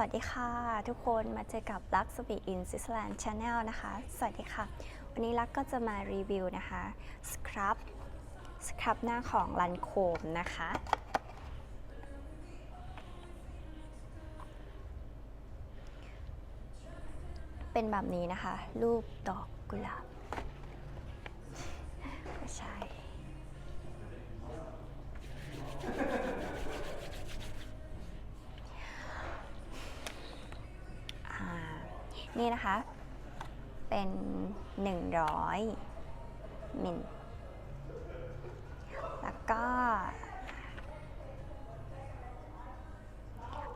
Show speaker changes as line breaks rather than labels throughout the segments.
วัสดีค่ะทุกคนมาเจอกับลักสปีอินซิสแลนด์ชาแนลนะคะ สวัสดีค่ะ วันนี้ลักก็จะมารีวิวนะคะสครับสครับหน้าของลันโคมนะคะ เป็นแบบนี้นะคะ รูปดอกกุหลาบไม่ใช่ อ่า นี่นะคะ เป็น 100 มิล แล้วก็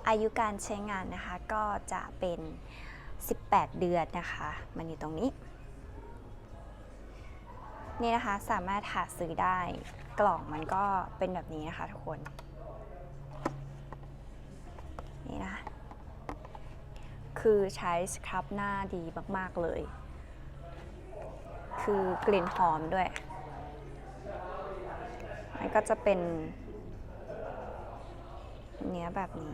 อายุการใช้งานนะคะ ก็จะเป็น 18 เดือนนะคะ มันอยู่ตรงนี้ นี่นะคะ สามารถหาซื้อได้ กล่องมันก็เป็นแบบนี้นะคะทุกคน นี่นะคะ คือใช้สครับหน้าดีมาก ๆ เลย คือกลิ่นหอมด้วย มันก็จะเป็น เนื้อแบบนี้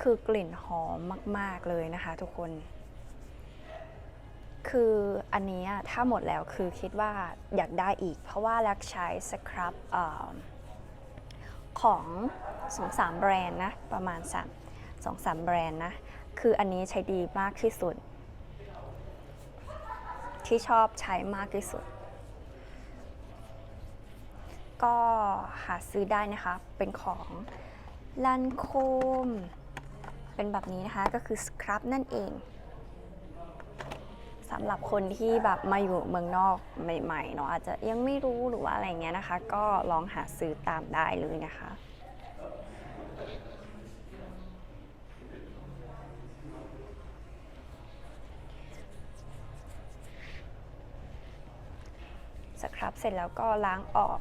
คือกลิ่นหอมมาก ๆ เลยนะคะทุกคน คืออันนี้ถ้าหมดแล้วคือคิดว่าอยากได้อีก เพราะว่ารักใช้สครับอของสองสามแบรนด์นะประมาณสามสองสามแบรนด์นะ คืออันนี้ใช้ดีมากที่สุด ที่ชอบใช้มากที่สุด ก็หาซื้อได้นะคะ เป็นของลันโคม เป็นแบบนี้นะคะก็คือสครับนั่นเองำหรับคนที่แบบมาอยู่เมืองนอกใหม่ๆเนาะอาจจะยังไม่รู้หรือว่าอะไรเงี้ยนะคะ ก็ลองหาซื้อตามได้เลยนะคะ สครับเสร็จแล้วก็ล้างออก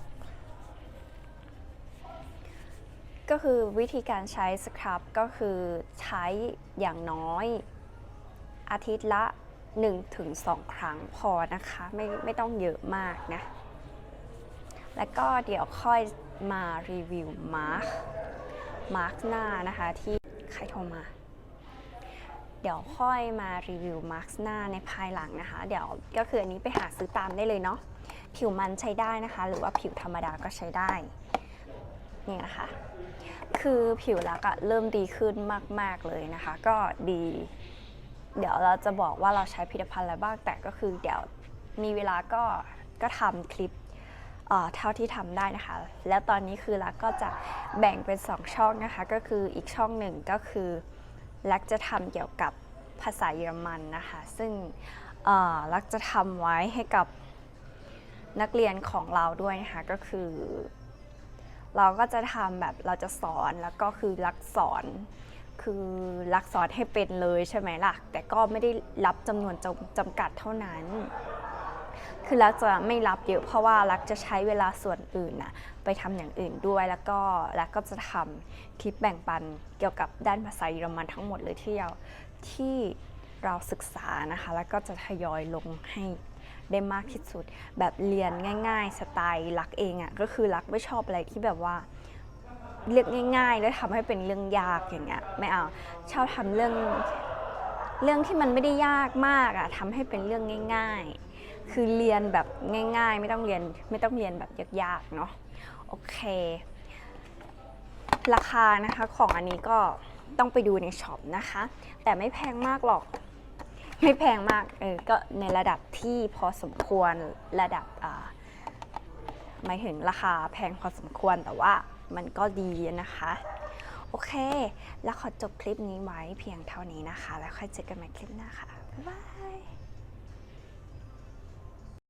ก็คือวิธีการใช้สครับก็คือใช้อย่างน้อย อาทิตย์ละ 1-2 ครั้งพอนะคะ ไม่ไม่ต้องเยอะมากนะ แล้วก็เดี๋ยวค่อยมารีวิวมาร์คมาร์คหน้านะคะที่ใครโทรมา เดี๋ยวค่อยมารีวิวมาร์คหน้าในภายหลังนะคะ เดี๋ยวก็คืออันนี้ไปหาซื้อตามได้เลยเนาะผิวมันใช้ได้นะคะ หรือว่าผิวธรรมดาก็ใช้ได้นี่นะคะ คือผิวลักอะเริ่มดีขึ้นมาก ๆ เลยนะคะ ก็ดี เดี๋ยวเราจะบอกว่าเราใช้ผลิตภัณฑ์อะไรบ้างแต่ก็คือเดี๋ยวมีเวลาก็ก็ทำคลิปเอ่อเท่าที่ทำได้นะคะ แล้วตอนนี้คือลักก็จะแบ่งเป็น 2 ช่องนะคะ ก็คืออีกช่องหนึ่งก็คือลักจะทำเกี่ยวกับภาษาเยอรมันนะคะ ซึ่งเอ่อลักจะทำไว้ให้กับนักเรียนของเราด้วยนะคะ ก็คือ เราก็จะทำแบบเราจะสอนแล้วก็คือรักสอน คือรักสอนให้เป็นเลยใช่ไหมล่ะ แต่ก็ไม่ได้รับจำนวนจำจำกัดเท่านั้น คือรักจะไม่รับเยอะเพราะว่ารักจะใช้เวลาส่วนอื่นนะไปทำอย่างอื่นด้วยแล้วก็รักก็จะทำคลิปแบ่งปันเกี่ยวกับด้านภาษาเยอรมันทั้งหมดเลยที่เราที่เราศึกษานะคะ แล้วก็จะทยอยลงให้ได้มากที่สุด แบบเรียนง่าย ๆ สไตล์รักเองอะ่ะก็คือรักไม่ชอบอะไรที่แบบว่า เลือกง่าย ๆ แล้วทำให้เป็นเรื่องยากอย่างเงี้ยไม่เอาชอบทำเรื่องเรื่องที่มันไม่ได้ยากมากอะทำให้เป็นเรื่องง่าย ๆ คือเรียนแบบง่าย ๆ ไม่ต้องเรียนไม่ต้องเรียนแบบยากๆเนาะโอเค ราคานะคะของอันนี้ก็ต้องไปดูในช็อปนะคะ แต่ไม่แพงมากหรอก ไม่แพงมากเออก็ในระดับที่พอสมควรระดับอ่าหมายถึงราคาแพงพอสมควรแต่ว่า มันก็ดีนะคะ โอเค แล้วขอจบคลิปนี้ไว้เพียงเท่านี้นะคะ แล้วค่อยเจอกันใหม่คลิปหน้าค่ะ บ๊ายบาย